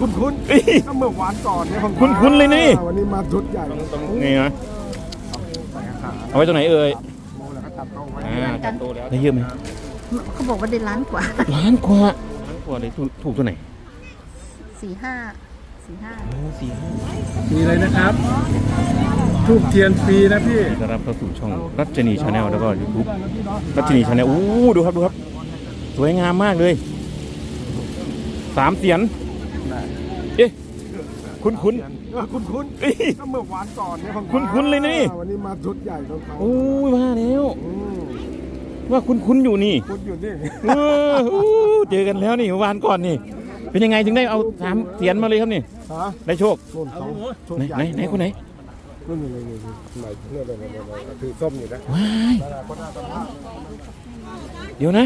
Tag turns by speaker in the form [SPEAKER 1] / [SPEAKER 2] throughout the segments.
[SPEAKER 1] คุณคุณ
[SPEAKER 2] เอ้ย
[SPEAKER 1] ก็เมื่อวานก่อนเนี่ยผม
[SPEAKER 2] คุ้นๆเลยนี่
[SPEAKER 1] วันนี้มาชุดใหญ่
[SPEAKER 2] นี่นะ
[SPEAKER 1] ขา
[SPEAKER 2] เอาไว้ตรงไหนเอ่ย
[SPEAKER 1] โมแล้วก็จับต้องไว้
[SPEAKER 2] อ่าจัดโตแล้วได้เยอะไหม
[SPEAKER 3] เขาบอกว่าได้ล้านกว่า
[SPEAKER 2] ล้านกว่าล้านกว่าเลยถูกถูกตัวไหน
[SPEAKER 3] สี่ห้าสี่ห้า
[SPEAKER 2] โอ้สี่ห้า
[SPEAKER 1] มีเลยนะครับทูบเทียนฟรีนะพี่
[SPEAKER 2] ต้อนรับเข้าสู่ช่องรัชนีชาแนลแล้วก็ยูทูบรัชนีชาแนลอู้ดูครับดูครับ สวยงามมากเลยสามเสียน เอ๊ะคุ้นคุ้น
[SPEAKER 1] เออคุณคุณ
[SPEAKER 2] ๆเอ้ย
[SPEAKER 1] ก็เมื่อวานก่อนเนี่ยผม
[SPEAKER 2] คุ้นๆเลยนี่
[SPEAKER 1] วันนี้มาชุดใหญ่ของเขา
[SPEAKER 2] โอ้ยมาแล้ว
[SPEAKER 1] อืม
[SPEAKER 2] ว่าคุ้นคุ้นๆอยู่นี่
[SPEAKER 1] คุณอยู่นี่
[SPEAKER 2] เอออู้เจอกันแล้วนี่เมื่อวานก่อนนี่ เป็นยังไงถึงได้เอาสามเสียนมาเลยครับนี่
[SPEAKER 1] ฮะ
[SPEAKER 2] ได้โชค
[SPEAKER 1] นู่นเขาชุด
[SPEAKER 2] ไหน
[SPEAKER 1] ใหญ่
[SPEAKER 2] ไหนไหนคนไหน
[SPEAKER 1] นู่นนี่นี่นี่ไหนเนี่ยเนี่ยเนี่ยเนี่ยถือส้มอยู่นะ
[SPEAKER 2] ว้ายเดี๋ยวนะ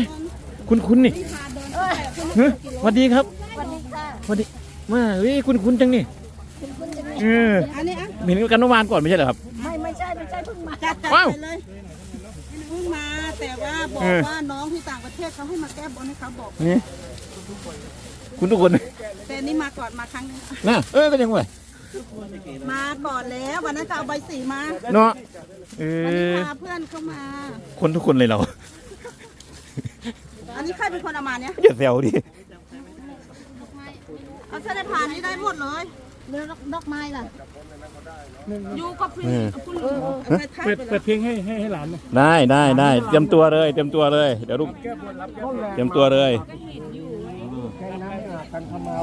[SPEAKER 2] คุ้นคุ้นๆนี่เฮ้ยสวัสดีครับ
[SPEAKER 3] วันนี้ค่ะ
[SPEAKER 2] สวัสดีมาเฮ้ยคุ้นคุ้นๆจังนี่เออ
[SPEAKER 3] อันนี้อะ
[SPEAKER 2] เห็นกันเมื่อวานก่อนไม่ใช่เหรอครับ
[SPEAKER 3] ไม่ไม่ใช่ไม่ใช่เพิ่งมา
[SPEAKER 4] จัดจัด
[SPEAKER 2] ว้าว
[SPEAKER 4] ไปเลยเพิ่งมาแต่ว่าบอก
[SPEAKER 2] เออ
[SPEAKER 4] ว่าน้องที่ต่างประเทศเขาให้มาแก้บนให้เขาบอก
[SPEAKER 2] นี่ คุณทุกคน
[SPEAKER 4] แต่นี่มาก่อนมาครั้งหนึง
[SPEAKER 2] นะเออก็ยังไง
[SPEAKER 4] มาก่อนแล้ววันนั้นก็เอาใบสีมา
[SPEAKER 2] เนาะเอ
[SPEAKER 4] วันนี้
[SPEAKER 2] อ
[SPEAKER 4] พาเพื่อนเข้ามา
[SPEAKER 2] คนทุกคนเลยเรา
[SPEAKER 4] อันนี้ใครเป็นคนเอามาเนี่ย
[SPEAKER 2] อย่าแซวดิ
[SPEAKER 4] เอาเส้นผ่านนี้ได้หมดเลย
[SPEAKER 3] เรือดอกไม้ล่ะ
[SPEAKER 4] อยู่กับพี่คุณลุงเอาไปทัก
[SPEAKER 1] เปิด
[SPEAKER 4] ไป
[SPEAKER 1] เปิ
[SPEAKER 4] เล
[SPEAKER 1] ด
[SPEAKER 4] ย
[SPEAKER 1] เพลงให้ให้ให้หลานหน่อย
[SPEAKER 2] ได้ได้ได้เตรียมตัวเลยเตรียมตัวเลยเดี๋ยวลูกเตรียมตัวเลย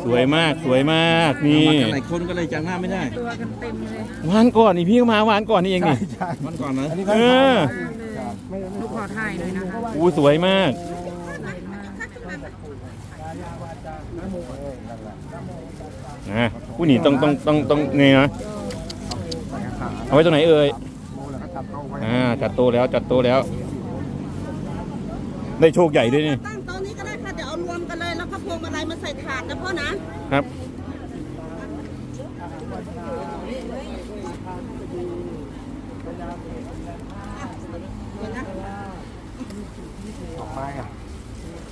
[SPEAKER 2] สวยมากสวยมากนี่
[SPEAKER 5] มากันหลายคนก็เลยจำหน้าไม่ได้
[SPEAKER 2] วานก่อนนี่พี่ก็มาวานก่อนนี่เองนี่
[SPEAKER 5] วันก่อนนะ
[SPEAKER 2] เอออู้สวยมาก นะผู้นี่ต้องต้องต้องต้องไงนะเอาไว้ตรงไหนเอ่ย
[SPEAKER 1] โมแล้วก็จับต้องไว้
[SPEAKER 2] อ่าจัดโตแล้วจัดโตแล้ว ได้โชคใหญ่ด้วยนี่
[SPEAKER 4] ตั้งโต๊ะนี้ก็ได้ค่ะเดี๋ยวเอารวมกันเลยแล้วก็พวงมาลัยมาใส่ถาดนะพ่อนะครับ เดี๋ยวนะ
[SPEAKER 1] ดอกไม้อะ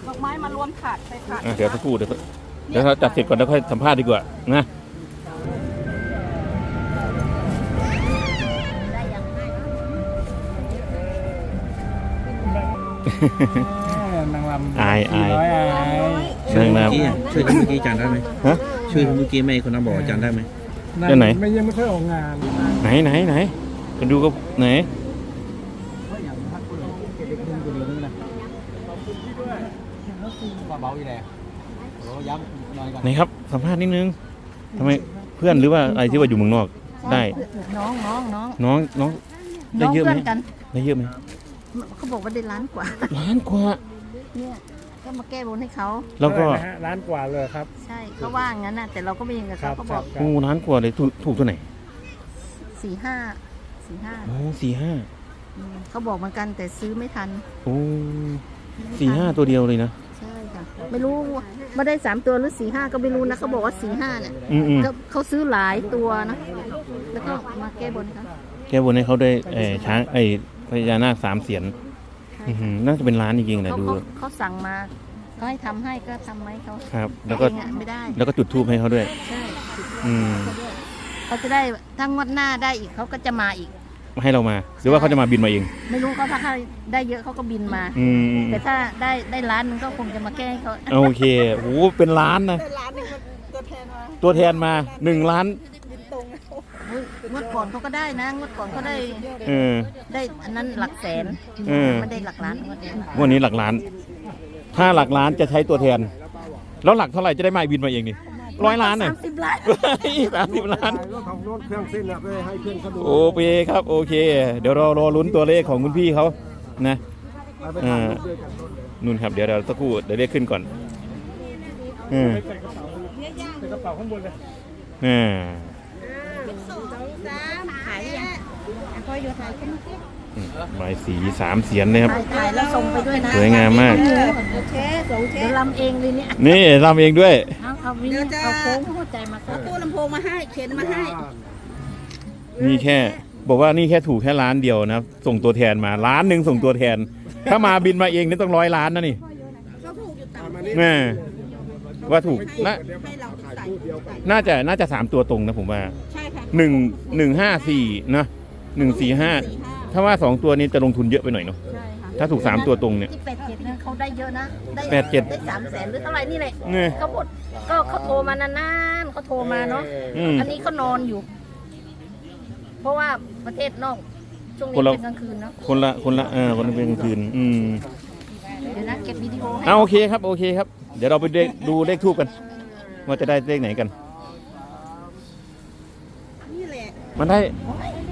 [SPEAKER 4] ดอกไม้มารวมถาดใส่ถาด
[SPEAKER 2] อะเดี๋ยวสักครู่เดี๋ยวเดี๋ยวเราจัดเสร็จก่อนแล้วค่อยสัมภาษณ์ดีกว่านะ
[SPEAKER 1] นางลำ
[SPEAKER 2] อายอาย
[SPEAKER 1] น้อยอาย
[SPEAKER 2] นั่งน้
[SPEAKER 5] เมื่อกี้อะช่วยคนเมื่อกี้จำได้ไหมำ
[SPEAKER 2] ฮะ
[SPEAKER 5] ช่วยคนเมื่อกี้ไหมคนนั้นบอกว่าจำได้ไหม
[SPEAKER 2] เดี๋ยวไหน
[SPEAKER 1] ไม่ยังไม่ค่อยออกงาน
[SPEAKER 2] ไหนไหนไหนไปดูกับไหน
[SPEAKER 1] เบาๆอยู่แหละโอ้ย้ำหน่อยก่อน
[SPEAKER 2] ไหนครับสัมภาษณ์นิดนึงทำไมเพื่อนหรือว่าอะไรที่ว่าอยู่เมืองนอก ได้
[SPEAKER 3] น้องน้องน้อง
[SPEAKER 2] น้องน้องได้
[SPEAKER 3] น้อง
[SPEAKER 2] เยอะไหม
[SPEAKER 3] เพื่อนกัน
[SPEAKER 2] ได้เยอะไหม
[SPEAKER 3] เขาบอกว่าได้ล้านกว่า
[SPEAKER 2] ล้านกว่า
[SPEAKER 3] เนี่ยก็มาแก้บนให้เขา
[SPEAKER 2] แล้วก็
[SPEAKER 1] เท่าไหร่นะฮะร้านกว่าเลยครับ
[SPEAKER 3] ใช่เขาว่างั้นน่ะแต่เราก็ไม่ยิงกับ
[SPEAKER 1] ครั
[SPEAKER 3] เขา
[SPEAKER 1] บ
[SPEAKER 3] เขาบอก
[SPEAKER 1] ครับ
[SPEAKER 2] โอ้ล้านกว่าเลยถูกถูกตัวไหน
[SPEAKER 3] สี่ห้าสี่ห้า
[SPEAKER 2] โอ้สี่ห้า
[SPEAKER 3] อืมเขาบอกเหมือนกันแต่ซื้อไม่ทัน
[SPEAKER 2] โอ้สี่ห้าตัวเดียวเลยนะ
[SPEAKER 3] ใช่ ค่ะ ไม่รู้ว่าไม่ได้สามตัวหรือสี่ห้าก็ไม่รู้นะเขาบอกว่าสี่ห้าเนี่ย
[SPEAKER 2] อืมอืม
[SPEAKER 3] ก็เขาซื้อหลายตัวนะ แล้วก็มาแก้บนเขา
[SPEAKER 2] แก้บนให้เขาได้เออช้างไอ้พญานาคสามเสียนอื้อหือน่าจะเป็นล้านจริงๆนะ
[SPEAKER 3] เขา
[SPEAKER 2] ดู
[SPEAKER 3] เขาเขาสั่งมาเขาให้ทำให้ก็ทำไหมเขา
[SPEAKER 2] ครับ แล้วก็
[SPEAKER 3] เองอะไม่ได้
[SPEAKER 2] แล้วก็จุดทูบให้เขาด้วย
[SPEAKER 3] ใช่
[SPEAKER 2] อืม
[SPEAKER 3] เขาด้วยเขาจะได้ถ้างวดหน้าได้อีกเขาก็จะมาอีก
[SPEAKER 2] ให้เรามา หรือว่าเขาจะมาบินมาเอง
[SPEAKER 3] ไม่รู้เขาถ้าเขาได้เยอะเขาก็บินมา
[SPEAKER 2] อืม
[SPEAKER 3] แต่ถ้าได้ได้ล้านหนึงก็คงจะมาแก้ให้เขา
[SPEAKER 2] โอเคโอ้โหเป็นล้านนะ
[SPEAKER 4] แต่ร้านหนึงมันตัวแทนมา
[SPEAKER 2] ตัวแทนมาหนึ่งล้าน
[SPEAKER 4] บินตรง
[SPEAKER 3] เฮ้ยงวดก่อนเขาก็ได้นะงวดก่อนเขาได้
[SPEAKER 2] เออ
[SPEAKER 3] ได้อันนั้นหลักแสน
[SPEAKER 2] เออ
[SPEAKER 3] ไม่ได้หลักล้านงวดเดียว
[SPEAKER 2] วันนี้หลักล้าน ถ้าหลักล้านจะใช้ตัวแทน แล้วหลักเท่าไหร่จะได้มาบินมาเองนี่ ร้อยล้านน่ะ
[SPEAKER 3] สามสิบล้าน
[SPEAKER 2] สามสิบล้าน
[SPEAKER 1] รถของรถเครื่องสิ้นอะไปให้เพื่อนเขาดู
[SPEAKER 2] โอเคครับโอเค เดี๋ยวเรารอลุ้นตัวเลขของคุณพี่เขานะ
[SPEAKER 1] เอาไปถ่ายรูปด้วยกัน
[SPEAKER 2] นู่นครับเดี๋ยวเราสักครู่เดี๋ยวเรียกขึ้นก่อนเออ
[SPEAKER 1] ใส่กระเป๋าข้างบนเลย
[SPEAKER 2] อ่า
[SPEAKER 3] ขายยังพออยู่ถ่ายขึ้นมาสิ
[SPEAKER 2] ใบายสีสามเสียนเลยครับ
[SPEAKER 3] ถ่ายถ่ายแล้วส่งไปด้วยนะ
[SPEAKER 2] สวยงามมาก
[SPEAKER 3] โอเคสองเทเดี๋ยวลำเองเลยเนี่ย
[SPEAKER 2] นี่ทำเองด้วย
[SPEAKER 3] เอาเอาวิ่งเอาโค้งหัวใจมา
[SPEAKER 4] เอาตู้ลำโพงมาให้ เข็นมาให้
[SPEAKER 2] นี่แค่ บอกว่านี่แค่ถูกแค่ล้านเดียวนะส่งตัวแทนมาล้านหนึ่งส่งตัวแทน ถ้ามาบินมาเองนี่ต้องร้อยล้านนะนี่
[SPEAKER 4] เขาถูกอยู่ต่าง
[SPEAKER 2] แม่ว่าถูกนะ
[SPEAKER 4] ให้เรา
[SPEAKER 2] น่าจะน่าจะสามตัวตรงนะผมว่า
[SPEAKER 4] ใช่ค่ะ
[SPEAKER 2] หนึ่งหนึ่งห้าสี่นะหนึ่งสี่ห้า ถ้าว่าสองตัวนี้จะลงทุนเยอะไปหน่อยเนาะ
[SPEAKER 3] ใช่ค่ะ
[SPEAKER 2] ถ้าถูกสามตัวตรงเนี่ย
[SPEAKER 3] ที่แปดเจ็ดนะเขาได้เยอะนะได้
[SPEAKER 2] แปดเจ็ด
[SPEAKER 3] ได้สามแสนหรือเท่าไหร่นี่แหละ
[SPEAKER 2] เนี่ย
[SPEAKER 3] เขาหมดก็เขาโทรมานานๆเขาโทรมาเนาะ
[SPEAKER 2] อืม
[SPEAKER 3] อันนี้เขานอนอยู่ เพราะว่าประเทศนอกช่วงนี้
[SPEAKER 2] คนละ
[SPEAKER 3] เป็นกลางคืนเนาะ
[SPEAKER 2] คนละคนละเออคนละเป็นกลางคืนอืม
[SPEAKER 3] เดี๋ยวนะเก็บวิดีโอให้
[SPEAKER 2] เอาโอเคครับโอเคครับ เดี๋ยวเราไปเลขดูเลขทูบกัน ว่าจะได้เลขไหนกัน
[SPEAKER 4] นี่แหละ
[SPEAKER 2] มันได้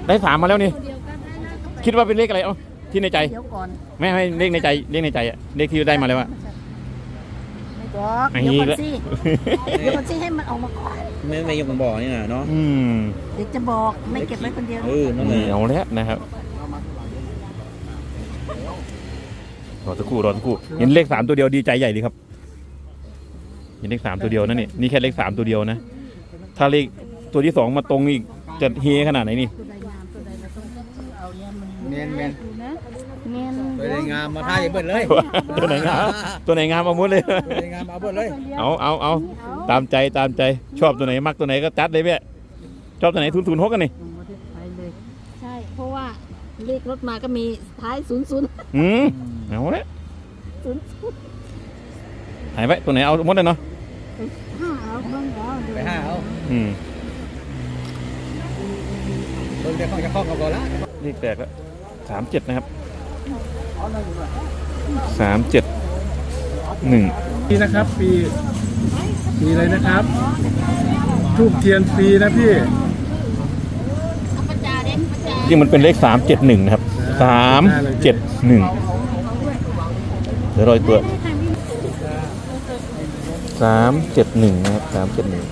[SPEAKER 2] ได้สามมาแล้วนี่ คิดว่าเป็นเลขอะไรเอ้าที่ในใจ
[SPEAKER 3] เดี๋ยวก่อน
[SPEAKER 2] ไม่ไม่เลขในใจเลขในใจอะเลขที่ได้มาแล้วอะ
[SPEAKER 3] ไม่บอก
[SPEAKER 2] ไอ้
[SPEAKER 3] เดี๋ยว
[SPEAKER 2] นี่
[SPEAKER 3] ก่อน
[SPEAKER 2] ละ
[SPEAKER 3] สิเดี๋ยวก่อนสิให้มันออกมาก่อน
[SPEAKER 5] ไม่ไม่ยกบ่อนี่นะเนาะ
[SPEAKER 2] อืม
[SPEAKER 3] เดี๋ยวจะบอกไม่เก็บไว้คนเดียว
[SPEAKER 5] เออนั่นแห
[SPEAKER 2] นี่
[SPEAKER 5] ละ
[SPEAKER 2] เอาแล้วนะครับรอสักครู่รอสักครู่เห็นเลขสามตัวเดียวดีใจใหญ่เลยครับ เห็นเลขสามตัวเดียวนั่นนี่นี่แค่เลขสามตัวเดียวนะ ถ้าเลขตัวที่สองมาตรงอีกจะเฮขนาดไหนนี่
[SPEAKER 3] ตัวใดงามมา
[SPEAKER 6] ท่าอย่าเบิดเลย
[SPEAKER 2] ตัวไหนงามตัวไหนงามเอาหมดเลย
[SPEAKER 6] ตัวใดงามเอาเบิดเลย
[SPEAKER 2] เอาเอาเอาตามใจตามใจชอบตัวไหนมักตัวไหนก็จัดเลยแม่ชอบตัวไหนทุนทุนหกกันนี่
[SPEAKER 3] ลงมาที่ท้ายเลยใช่ เพราะว่าเลขรถมาก็มีท้ายศูนย์ศูนย์
[SPEAKER 2] อืมเอาละ
[SPEAKER 3] ศูนย์
[SPEAKER 2] หายไปตัวไหนเอาหมดเลยเนาะ
[SPEAKER 3] ห้าเอาเพิ่งเอาเดี๋ยว
[SPEAKER 6] ไปห้าเอา
[SPEAKER 2] อืม
[SPEAKER 6] เบิ่งแต่ข้องจะข้องเอาก่อนละ
[SPEAKER 2] เลขแตกแล้วสามเจ็ดนะครับ สามเจ็ดหนึ่ง
[SPEAKER 1] ปีนะครับปีปีอะไรนะครับทูบเทียนฟรีนะพี่
[SPEAKER 3] เอาประจาเด็กประจา
[SPEAKER 2] จริงมันเป็นเลขสามเจ็ดหนึ่งนะครับสามเจ็ดหนึ่งเดี๋ยวรอยตัวสามเจ็ดหนึ่งนะครับสามเจ็ดหนึ่ง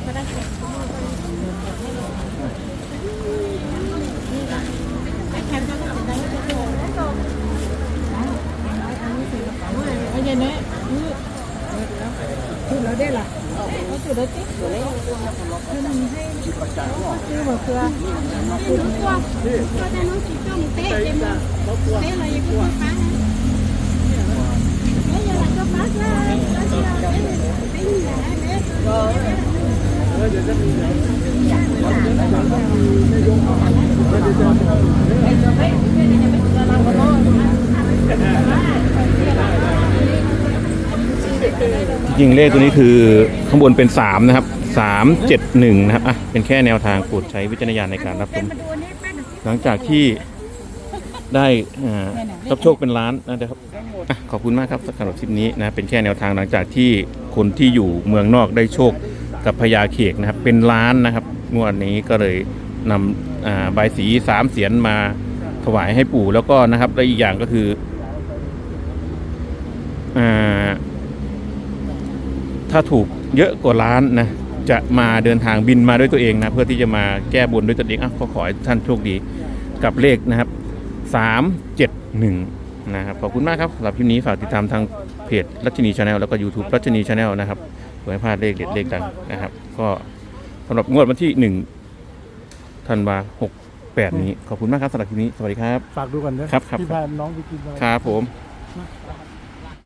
[SPEAKER 2] จริงเลขตัวนี้คือข้างบนเป็นสามนะครับสามเจ็ดหนึ่งนะครับ 371 นะครับ อะ เป็นแค่แนวทางโปรดใช้วิจารณญาณในการรับชม หลังจากที่ได้อ่ารับโชคเป็นล้านนะครับอะขอบคุณมากครับสำหรับคลิปนี้นะ เป็นแค่แนวทางหลังจากที่คนที่อยู่เมืองนอกได้โชคกับพญาเขกนะครับ เป็นล้านนะครับ งวดนี้ก็เลยนำอ่าใบายสีสามเสียนมาถวายให้ปู่แล้วก็นะครับ และอีกอย่างก็คือ อ่า ถ้าถูกเยอะกว่าล้านนะ จะมาเดินทางบินมาด้วยตัวเองนะ เพื่อที่จะมาแก้บนด้วยตัวเองอะก็ขอให้ท่านโชคดีกับเลขนะครับสามเจ็ดหนึ่งนะครับ ขอบคุณมากครับสำหรับคลิปนี้ฝากติดตามทางเพจรัชนีชาแนลแล้วก็ YouTube รัชนีชาแนลนะครับเพื่อให้พลาดเลขเด็ดเลขดังนะครับ ก็สำหรับงวดวันที่หนึ่งธันวาหกแปดนี้ ขอบคุณมากครับสำหรับคลิปนี้ สวัสดีครับ
[SPEAKER 1] ฝากดูก่อนนะครับ
[SPEAKER 2] ครับ
[SPEAKER 1] ที่พาน้องไปกินอะไร
[SPEAKER 2] ครับผม
[SPEAKER 1] ค